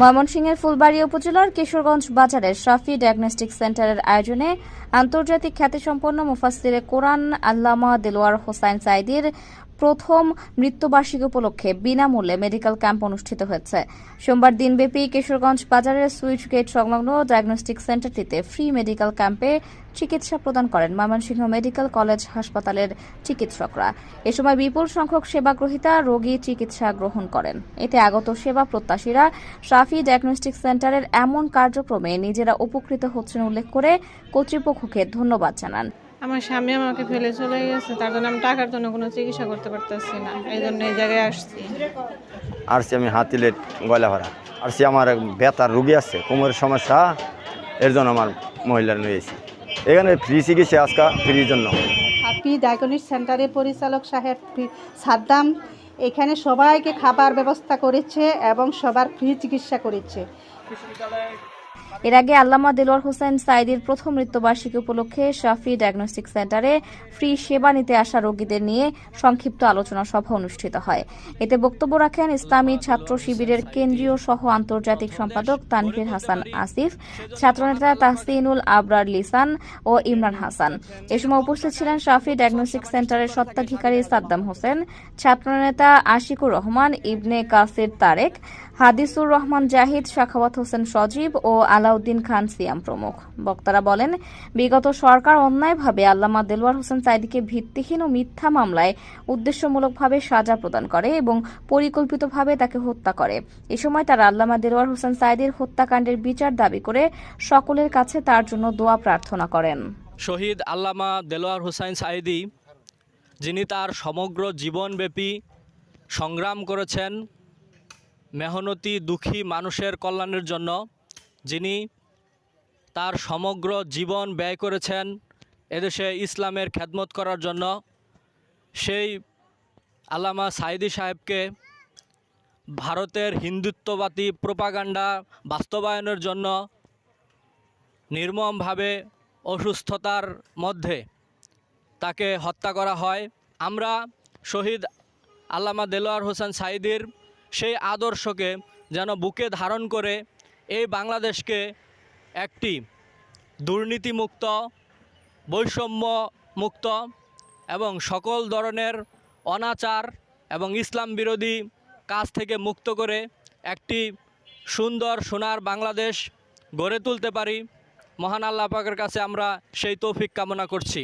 ময়মনসিংহের ফুলবাড়ি উপজেলার কিশোরগঞ্জ বাজারের শাফি ডায়াগনস্টিক সেন্টারের আয়োজনে আন্তর্জাতিক খ্যাতিসম্পন্ন মুফাসিরে কোরআন আল্লামা দেলোয়ার হোসাইন সাইদির প্রথম মৃত্যুবার্ষিকী উপলক্ষে বিনামূল্যে মেডিকেল ক্যাম্প অনুষ্ঠিত হয়েছে। সোমবার দিনব্যাপী কিশোরগঞ্জ বাজারের সুইচ গেট সংলগ্ন ডায়াগনস্টিক সেন্টারটিতে ফ্রি মেডিকেল ক্যাম্পে চিকিৎসা প্রদান করেন ময়মনসিংহ মেডিকেল কলেজ হাসপাতালের চিকিৎসকরা। এ সময় বিপুল সংখ্যক সেবাগ্রহীতা রোগী চিকিৎসা গ্রহণ করেন। এতে আগত সেবা প্রত্যাশীরা শাফি ডায়াগনস্টিক সেন্টারের এমন কার্যক্রমে নিজেরা উপকৃত হচ্ছেন উল্লেখ করে কর্তৃপক্ষকে ধন্যবাদ জানান। আমার স্বামী আমাকে ফেলে চলে গেছে তার জন্য আমি টাকার জন্য কোনো চিকিৎসা করতে পারতেছি না এই জন্য এই জায়গায় আসছি। আর আসছি আমি হাতিলেট গয়লাভাড়া আসছি আমার এক বেতার রুগী আছে কোমরের সমস্যা এর জন্য আমার মহিলার নিয়েছি এখানে ফ্রি চিকিৎসা আজকা ফ্রির জন্য। হ্যাপি ডায়াগনিক সেন্টারের পরিচালক সাহেব সাদ্দাম এখানে সবাইকে খাবার ব্যবস্থা করেছে এবং সবার ফ্রি চিকিৎসা করেছে। এর আগে আল্লামা দেলোয়ার হোসেন সাইদির প্রথম মৃত্যুবার্ষিকী উপলক্ষে শাফি ডায়াগনস্টিক সেন্টারে ফ্রি সেবা নিতে আসা রোগীদের নিয়ে সংক্ষিপ্ত আলোচনা সভা অনুষ্ঠিত হয়। এতে বক্তব্য রাখেন ইসলামী ছাত্র শিবিরের কেন্দ্রীয় সহ আন্তর্জাতিক সম্পাদক তানভীর হাসান আসিফ, ছাত্রনেতা তাহসিনুল আবরার লিসান ও ইমরান হাসান। এ সময় উপস্থিত ছিলেন শাফি ডায়াগনস্টিক সেন্টারের স্বত্বাধিকারী সাদ্দাম হোসেন, ছাত্রনেতা আশিকুর রহমান, ইবনে কাসির তারেক হাদিসুর রহমান জাহিদ, শাখাওয়াত হোসেন সজীব ও আলাউদ্দিন খান সিয়াম প্রমুখ। বক্তারা বলেন, বিগত সরকার অন্যায়ভাবে আল্লামা দেলোয়ার হোসেন সাইদিকে ভিত্তিহীন ও মিথ্যা মামলায় উদ্দেশ্যমূলকভাবে সাজা প্রদান করে এবং পরিকল্পিতভাবে তাকে হত্যা করে। এ সময় তারা আল্লামা দেলোয়ার হোসেন সাইদির হত্যাকাণ্ডের বিচার দাবি করে সকলের কাছে তার জন্য দোয়া প্রার্থনা করেন। শহীদ আল্লামা দেলোয়ার হুসাইন সাইদি যিনি তার সমগ্র জীবনব্যাপী সংগ্রাম করেছেন মেহনতি, দুঃখী মানুষের কল্যাণের জন্য যিনি তার সমগ্র জীবন ব্যয় করেছেন এদেশে ইসলামের খেদমত করার জন্য, সেই আল্লামা সাইদি সাহেবকে ভারতের হিন্দুত্ববাদী প্রোপাগান্ডা বাস্তবায়নের জন্য নির্মমভাবে অসুস্থতার মধ্যে তাকে হত্যা করা হয়। আমরা শহীদ আল্লামা দেলোয়ার হোসেন সাইদির সেই আদর্শকে যেন বুকে ধারণ করে এই বাংলাদেশকে একটি দুর্নীতিমুক্ত বৈষম্য মুক্ত এবং সকল ধরনের অনাচার এবং ইসলাম বিরোধী কাজ থেকে মুক্ত করে একটি সুন্দর, সোনার বাংলাদেশ গড়ে তুলতে পারি। মহান আল্লাহ পাকের কাছে আমরা সেই তৌফিক কামনা করছি।